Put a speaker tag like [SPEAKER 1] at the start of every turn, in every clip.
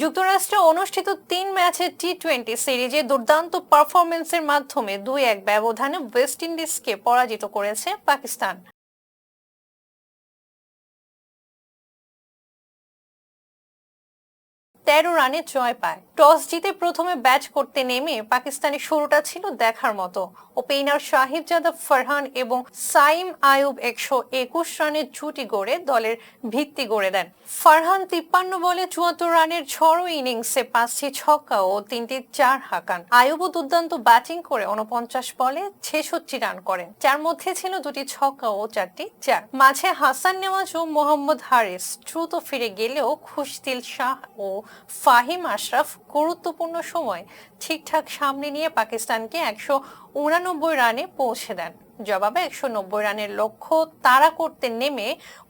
[SPEAKER 1] যুক্তরাষ্ট্রে অনুষ্ঠিত তিন ম্যাচের টি টোয়েন্টি সিরিজে দুর্দান্ত পারফরমেন্সের মাধ্যমে দুই এক ব্যবধানে ওয়েস্ট ইন্ডিজকে পরাজিত করেছে পাকিস্তান। তেরো রানে জয় পায়। টস জিতে প্রথমে ব্যাট করতে নেমে পাকিস্তানের শুরুটা ছিল দেখার মতো। ওপেনার সাহিবজাদা ফারহান এবং সাইম আয়ুব একশো একুশ রানের জুটি গড়ে দলের ভিত্তি গড়ে দেন। ফারহান তিপ্পান্ন বলে চুয়াত্তর রানের ঝড়ো ইনিংসে পাঁচটি ছক্কা ও তিনটি চার হাঁকান। আয়ুবও দুর্দান্ত ব্যাটিং করে উনপঞ্চাশ বলে ছেষট্টি রান করেন। যার মধ্যে ছিল দুটি ছক্কা ও চারটি চার। মাঝে হাসান নেওয়াজ ও মোহাম্মদ হারিস দ্রুত ফিরে গেলেও খুশদিল শাহ ও ফাহিম আশরাফ গুরুত্বপূর্ণ সময় ঠিকঠাক সামনে নিয়ে পাকিস্তানকে একশো উনানব্বই রানে পৌঁছে দেন। জবাবে একশো নব্বই রানের লক্ষ্য তাড়া করতে নেমে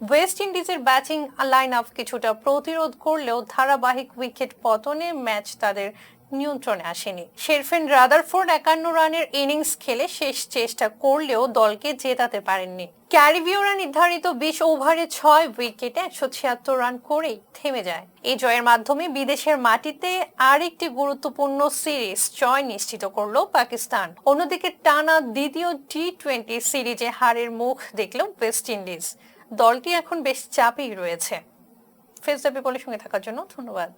[SPEAKER 1] ওয়েস্ট ইন্ডিজের ব্যাটিং লাইন আপ কিছুটা প্রতিরোধ করলেও ধারাবাহিক উইকেট পতনে ম্যাচ তাদের নিয়ন্ত্রণে আসেনি। শেরফেন রাদারফোর্ড একান্ন রানের ইনিংস খেলে শেষ চেষ্টা করলেও দলকে জেতাতে পারেননি। ক্যারিবিওরা নির্ধারিত বিশ ওভারে ছয় উইকেটে একশো ছিয়াত্তর রান করেই থেমে যায়। এই জয়ের মাধ্যমে বিদেশের মাটিতে আরেকটি গুরুত্বপূর্ণ সিরিজ জয় নিশ্চিত করল পাকিস্তান। অন্যদিকে টানা দ্বিতীয় টি টোয়েন্টি সিরিজে হারের মুখ দেখল ওয়েস্ট ইন্ডিজ। দলটি এখন বেশ চাপেই রয়েছে। ফেস পিপলের সঙ্গে থাকার জন্য ধন্যবাদ।